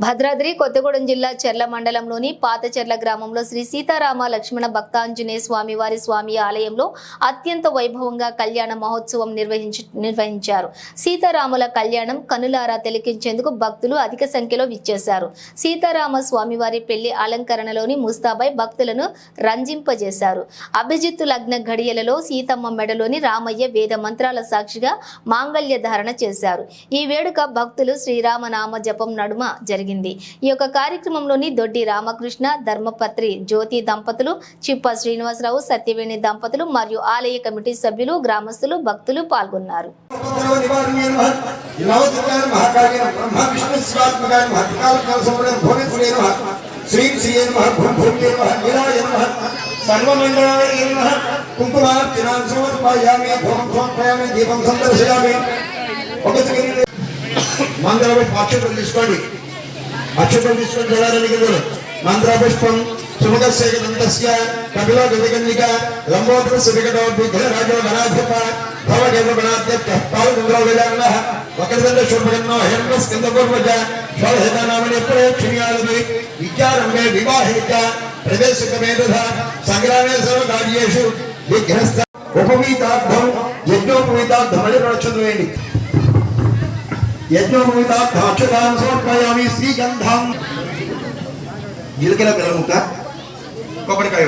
భద్రాద్రి కొత్తగూడెం జిల్లా చెర్ల మండలంలోని పాతచెర్ల గ్రామంలో శ్రీ సీతారామ లక్ష్మణ భక్తాంజనేయ స్వామి వారి స్వామి ఆలయంలో అత్యంత వైభవంగా కళ్యాణ మహోత్సవం నిర్వహించి నిర్వహించారు. సీతారాముల కళ్యాణం కనులారా తిలకించేందుకు భక్తులు అధిక సంఖ్యలో విచ్చేశారు. సీతారామ స్వామివారి పెళ్ళి అలంకరణలోని ముస్తాబాయ్ భక్తులను రంజింపజేశారు. అభిజిత్తు లగ్న ఘడియలలో సీతమ్మ మెడలోని రామయ్య వేద మంత్రాల సాక్షిగా మాంగళ్య ధారణ చేశారు. ఈ వేడుక భక్తులు శ్రీరామనామ జపం నడుమ జరిగింది. ఈ యొక్క కార్యక్రమంలోని దొడ్డి రామకృష్ణ ధర్మపత్రి జ్యోతి దంపతులు చిప్ప శ్రీనివాసరావు సత్యవేణి దంపతులు మరియు ఆలయ కమిటీ సభ్యులు గ్రామస్తులు భక్తులు పాల్గొన్నారు. సర్వమంగళాయ కుంకుమార్చనాం సమర్పయామి సమర్పయామి దీపం సందర్శయామి ఒక మంగళ తీసుకోండి. అక్షతలు తీసుకొని చూడాలని కదా మంత్రపుష్పం సుముఖస్యదంతస్య కపిలో గజగన్నిక లంబోదరస్య వికటో విఘ్నరాజో గణాధిప భవగేవ గణాధ్యక్ష పాలచంద్రో వేదాంగ వక్రదండ శుభగన్నో హిరణ్య స్కందపూర్వజ షోడశనామని ప్రేక్షణీయాలని విద్యారంభే వివాహే చ ప్రవేశకమేధ సంగ్రామే సర్వకార్యేషు విఘ్నస్త ఉపవీతార్థం యజ్ఞోపవీతార్థం అని ప్రవచనం వేయండి. యజ్ఞోపవీతార్థాక్షతాం సమర్పయామి శ్రీగంధం. జీలకర్ర బెల్లం ముక్క కొబ్బరికాయ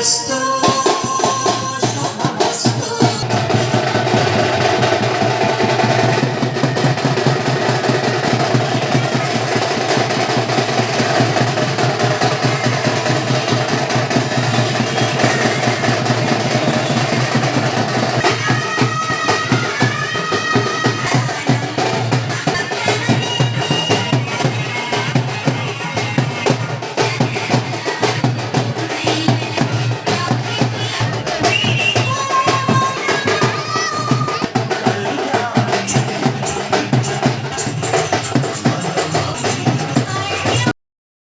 estou.